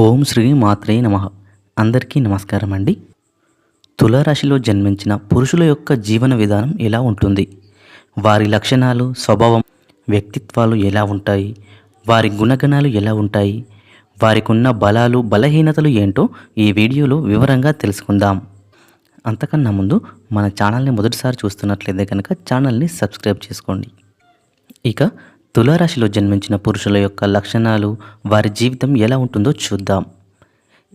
ఓం శ్రీ మాత్రే నమ. అందరికీ నమస్కారం అండి. తులారాశిలో జన్మించిన పురుషుల యొక్క జీవన విధానం ఎలా ఉంటుంది? వారి లక్షణాలు స్వభావం వ్యక్తిత్వాలు ఎలా ఉంటాయి? వారి గుణగణాలు ఎలా ఉంటాయి? వారికి ఉన్న బలాలు బలహీనతలు ఏంటో ఈ వీడియోలో వివరంగా తెలుసుకుందాం. అంతకన్నా ముందు మన ఛానల్ని మొదటిసారి చూస్తున్నట్లయితే కనుక ఛానల్ని సబ్స్క్రైబ్ చేసుకోండి. ఇక తులారాశిలో జన్మించిన పురుషుల యొక్క లక్షణాలు వారి జీవితం ఎలా ఉంటుందో చూద్దాం.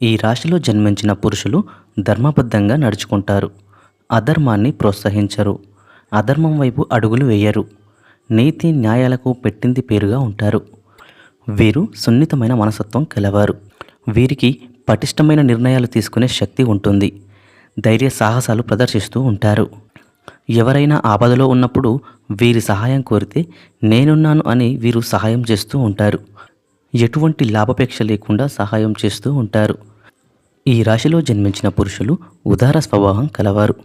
ఈ రాశిలో జన్మించిన పురుషులు ధర్మబద్ధంగా నడుచుకుంటారు. అధర్మాన్ని ప్రోత్సహించరు. అధర్మం వైపు అడుగులు వేయరు. నీతి న్యాయాలకు పెట్టింది పేరుగా ఉంటారు. వీరు సున్నితమైన మనసత్వం కలవారు. వీరికి పటిష్టమైన నిర్ణయాలు తీసుకునే శక్తి ఉంటుంది. ధైర్య సాహసాలు ప్రదర్శిస్తూ ఉంటారు. ఎవరైనా ఆపదలో ఉన్నప్పుడు వీరి సహాయం కోరితే నేనున్నాను అని వీరు సహాయం చేస్తూ ఉంటారు. ఎటువంటి లాభాపేక్ష లేకుండా సహాయం చేస్తూ ఉంటారు. ఈ రాశిలో జన్మించిన పురుషులు ఉదార స్వభావం కలవారు.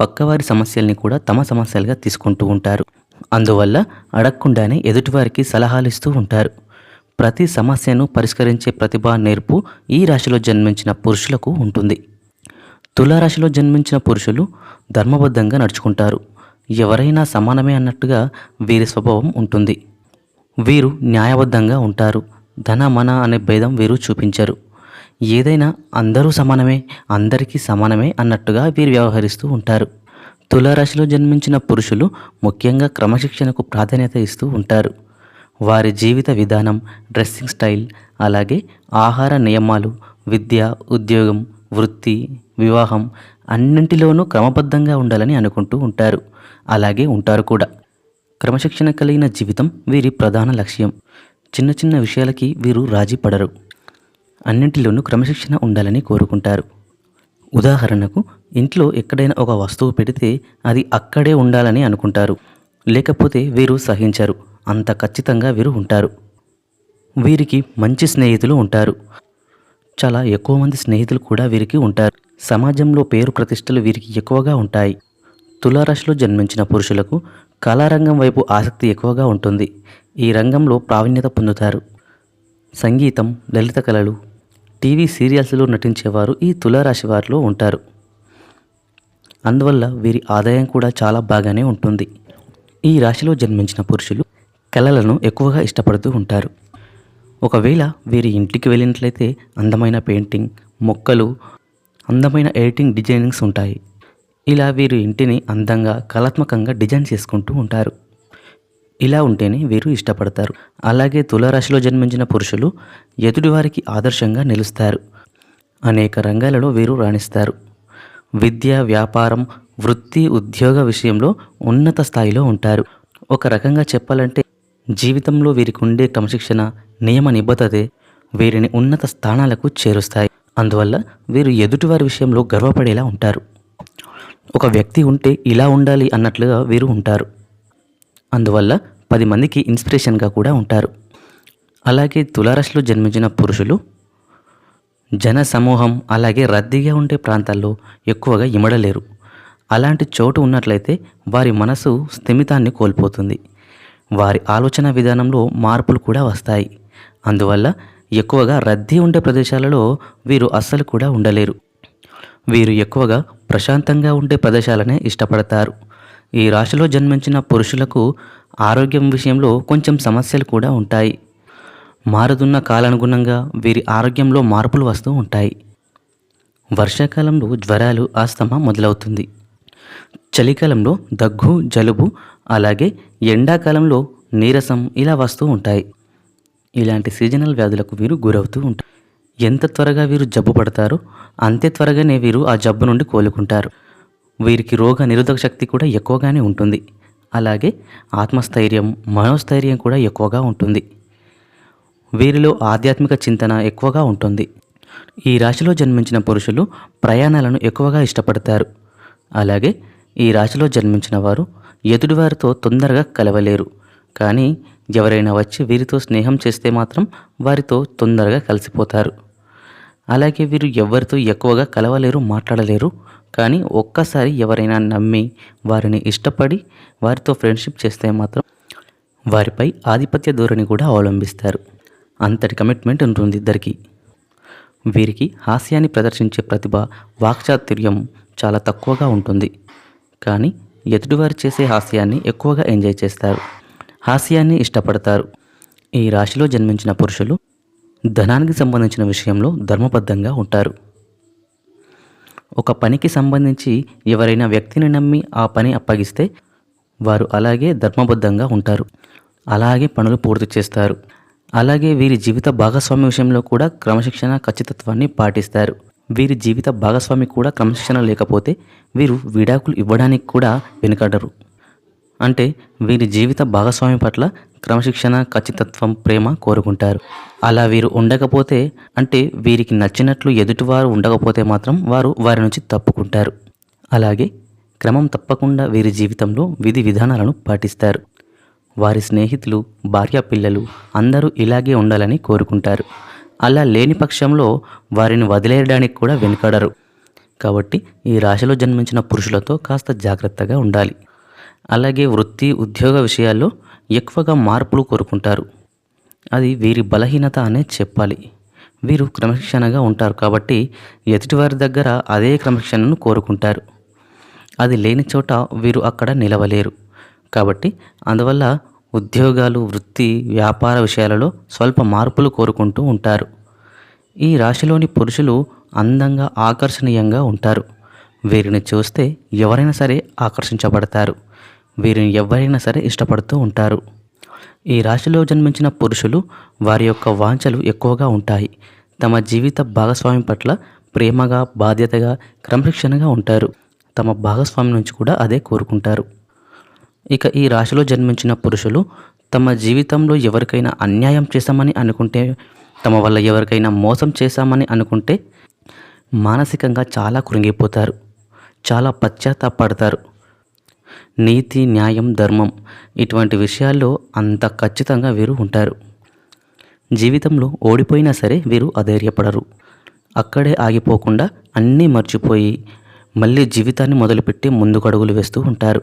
పక్కవారి సమస్యల్ని కూడా తమ సమస్యలుగా తీసుకుంటూ ఉంటారు. అందువల్ల అడగకుండానే ఎదుటివారికి సలహాలు ఇస్తూ ఉంటారు. ప్రతి సమస్యను పరిష్కరించే ప్రతిభ నేర్పు ఈ రాశిలో జన్మించిన పురుషులకు ఉంటుంది. తులారాశిలో జన్మించిన పురుషులు ధర్మబద్ధంగా నడుచుకుంటారు. ఎవరైనా సమానమే అన్నట్టుగా వీరి స్వభావం ఉంటుంది. వీరు న్యాయబద్ధంగా ఉంటారు. ధన మన అనే భేదం వీరు చూపించరు. ఏదైనా అందరూ సమానమే అందరికీ సమానమే అన్నట్టుగా వీరు వ్యవహరిస్తూ ఉంటారు. తులారాశిలో జన్మించిన పురుషులు ముఖ్యంగా క్రమశిక్షణకు ప్రాధాన్యత ఇస్తూ ఉంటారు. వారి జీవిత విధానం డ్రెస్సింగ్ స్టైల్ అలాగే ఆహార నియమాలు విద్య ఉద్యోగం వృత్తి వివాహం అన్నింటిలోనూ క్రమబద్ధంగా ఉండాలని అనుకుంటూ ఉంటారు. అలాగే ఉంటారు కూడా. క్రమశిక్షణ కలిగిన జీవితం వీరి ప్రధాన లక్ష్యం. చిన్న చిన్న విషయాలకి వీరు రాజీ పడరు. అన్నింటిలోనూ క్రమశిక్షణ ఉండాలని కోరుకుంటారు. ఉదాహరణకు ఇంట్లో ఎక్కడైనా ఒక వస్తువు పెడితే అది అక్కడే ఉండాలని అనుకుంటారు. లేకపోతే వీరు సహించరు. అంత ఖచ్చితంగా వీరు ఉంటారు. వీరికి మంచి స్నేహితులు ఉంటారు. చాలా ఎక్కువ మంది స్నేహితులు కూడా వీరికి ఉంటారు. సమాజంలో పేరు ప్రతిష్టలు వీరికి ఎక్కువగా ఉంటాయి. తులారాశిలో జన్మించిన పురుషులకు కళారంగం వైపు ఆసక్తి ఎక్కువగా ఉంటుంది. ఈ రంగంలో ప్రావీణ్యత పొందుతారు. సంగీతం లలిత కళలు టీవీ సీరియల్స్లో నటించేవారు ఈ తులారాశి వారిలో ఉంటారు. అందువల్ల వీరి ఆదాయం కూడా చాలా బాగానే ఉంటుంది. ఈ రాశిలో జన్మించిన పురుషులు కళలను ఎక్కువగా ఇష్టపడుతూ ఉంటారు. ఒకవేళ వీరి ఇంటికి వెళ్ళినట్లయితే అందమైన పెయింటింగ్ మొక్కలు అందమైన ఎడిటింగ్ డిజైనింగ్స్ ఉంటాయి. ఇలా వీరు ఇంటిని అందంగా కళాత్మకంగా డిజైన్ చేసుకుంటూ ఉంటారు. ఇలా ఉంటేనే వీరు ఇష్టపడతారు. అలాగే తులారాశిలో జన్మించిన పురుషులు ఎదుటివారికి ఆదర్శంగా నిలుస్తారు. అనేక రంగాలలో వీరు రాణిస్తారు. విద్య వ్యాపారం వృత్తి ఉద్యోగ విషయంలో ఉన్నత స్థాయిలో ఉంటారు. ఒక రకంగా చెప్పాలంటే జీవితంలో వీరికి ఉండే క్రమశిక్షణ నియమ నిబద్ధతే వీరిని ఉన్నత స్థానాలకు చేరుస్తాయి. అందువల్ల వీరు ఎదుటివారి విషయంలో గర్వపడేలా ఉంటారు. ఒక వ్యక్తి ఉంటే ఇలా ఉండాలి అన్నట్లుగా వీరు ఉంటారు. అందువల్ల పది మందికి ఇన్స్పిరేషన్గా కూడా ఉంటారు. అలాగే తులారాశిలో జన్మించిన పురుషులు జన సమూహం అలాగే రద్దీగా ఉండే ప్రాంతాల్లో ఎక్కువగా ఇమడలేరు. అలాంటి చోటు ఉన్నట్లయితే వారి మనసు స్థిమితాన్ని కోల్పోతుంది. వారి ఆలోచన విధానంలో మార్పులు కూడా వస్తాయి. అందువల్ల ఎక్కువగా రద్దీ ఉండే ప్రదేశాలలో వీరు అస్సలు కూడా ఉండలేరు. వీరు ఎక్కువగా ప్రశాంతంగా ఉండే ప్రదేశాలనే ఇష్టపడతారు. ఈ రాశిలో జన్మించిన పురుషులకు ఆరోగ్యం విషయంలో కొంచెం సమస్యలు కూడా ఉంటాయి. మారుతున్న కాలానుగుణంగా వీరి ఆరోగ్యంలో మార్పులు వస్తూ ఉంటాయి. వర్షాకాలంలో జ్వరాలు ఆస్తమా మొదలవుతుంది. చలికాలంలో దగ్గు జలుబు అలాగే ఎండాకాలంలో నీరసం ఇలా వస్తూ ఉంటాయి. ఇలాంటి సీజనల్ వ్యాధులకు వీరు గురవుతూ ఉంటారు. ఎంత త్వరగా వీరు జబ్బు పడతారో అంతే త్వరగానే వీరు ఆ జబ్బు నుండి కోలుకుంటారు. వీరికి రోగ నిరోధక శక్తి కూడా ఎక్కువగానే ఉంటుంది. అలాగే ఆత్మస్థైర్యం మనోస్థైర్యం కూడా ఎక్కువగా ఉంటుంది. వీరిలో ఆధ్యాత్మిక చింతన ఎక్కువగా ఉంటుంది. ఈ రాశిలో జన్మించిన పురుషులు ప్రయాణాలను ఎక్కువగా ఇష్టపడతారు. అలాగే ఈ రాశిలో జన్మించిన వారు ఎదుటివారితో తొందరగా కలవలేరు. కానీ ఎవరైనా వచ్చి వీరితో స్నేహం చేస్తే మాత్రం వారితో తొందరగా కలిసిపోతారు. అలాగే వీరు ఎవరితో ఎక్కువగా కలవలేరు మాట్లాడలేరు. కానీ ఒక్కసారి ఎవరైనా నమ్మి వారిని ఇష్టపడి వారితో ఫ్రెండ్షిప్ చేస్తే మాత్రం వారిపై ఆధిపత్య ధోరణి కూడా అవలంబిస్తారు. అంతటి కమిట్మెంట్ ఉంటుంది ఇద్దరికి. వీరికి హాస్యాన్ని ప్రదర్శించే ప్రతిభ వాక్చాతుర్యం చాలా తక్కువగా ఉంటుంది. కానీ ఎదుటివారు చేసే హాస్యాన్ని ఎక్కువగా ఎంజాయ్ చేస్తారు. హాస్యాన్ని ఇష్టపడతారు. ఈ రాశిలో జన్మించిన పురుషులు ధనానికి సంబంధించిన విషయంలో ధర్మబద్ధంగా ఉంటారు. ఒక పనికి సంబంధించి ఎవరైనా వ్యక్తిని నమ్మి ఆ పని అప్పగిస్తే వారు అలాగే ధర్మబద్ధంగా ఉంటారు. అలాగే పనులు పూర్తి చేస్తారు. అలాగే వీరి జీవిత భాగస్వామి విషయంలో కూడా క్రమశిక్షణ ఖచ్చితత్వాన్ని పాటిస్తారు. వీరి జీవిత భాగస్వామి కూడా క్రమశిక్షణ లేకపోతే వీరు విడాకులు ఇవ్వడానికి కూడా వెనుకడరు. అంటే వీరి జీవిత భాగస్వామి పట్ల క్రమశిక్షణ ఖచ్చితత్వం ప్రేమ కోరుకుంటారు. అలా వీరు ఉండకపోతే అంటే వీరికి నచ్చినట్లు ఎదుటివారు ఉండకపోతే మాత్రం వారు వారి నుంచి తప్పుకుంటారు. అలాగే క్రమం తప్పకుండా వీరి జీవితంలో విధి విధానాలను పాటిస్తారు. వారి స్నేహితులు భార్య పిల్లలు అందరూ ఇలాగే ఉండాలని కోరుకుంటారు. అలా లేని పక్షంలో వారిని వదిలేయడానికి కూడా వెనుకడరు. కాబట్టి ఈ రాశిలో జన్మించిన పురుషులతో కాస్త జాగ్రత్తగా ఉండాలి. అలాగే వృత్తి ఉద్యోగ విషయాల్లో ఎక్కువగా మార్పులు కోరుకుంటారు. అది వీరి బలహీనత అనే చెప్పాలి. వీరు క్రమశిక్షణగా ఉంటారు కాబట్టి ఎదుటివారి దగ్గర అదే క్రమశిక్షణను కోరుకుంటారు. అది లేని చోట వీరు అక్కడ నిలవలేరు. కాబట్టి అందువల్ల ఉద్యోగాలు వృత్తి వ్యాపార విషయాలలో స్వల్ప మార్పులు కోరుకుంటూ ఉంటారు. ఈ రాశిలోని పురుషులు అందంగా ఆకర్షణీయంగా ఉంటారు. వీరిని చూస్తే ఎవరైనా సరే ఆకర్షించబడతారు. వీరిని ఎవరైనా సరే ఇష్టపడుతూ ఉంటారు. ఈ రాశిలో జన్మించిన పురుషులు వారి యొక్క వాంఛలు ఎక్కువగా ఉంటాయి. తమ జీవిత భాగస్వామి పట్ల ప్రేమగా బాధ్యతగా క్రమశిక్షణగా ఉంటారు. తమ భాగస్వామి నుంచి కూడా అదే కోరుకుంటారు. ఇక ఈ రాశిలో జన్మించిన పురుషులు తమ జీవితంలో ఎవరికైనా అన్యాయం చేశామని అనుకుంటే తమ వల్ల ఎవరికైనా మోసం చేశామని అనుకుంటే మానసికంగా చాలా కృంగిపోతారు. చాలా పశ్చాత్తాపడతారు. నీతి న్యాయం ధర్మం ఇటువంటి విషయాల్లో అంత ఖచ్చితంగా వీరు ఉంటారు. జీవితంలో ఓడిపోయినా సరే వీరు అధైర్యపడరు. అక్కడే ఆగిపోకుండా అన్నీ మర్చిపోయి మళ్ళీ జీవితాన్ని మొదలుపెట్టి ముందుకడుగులు వేస్తూ ఉంటారు.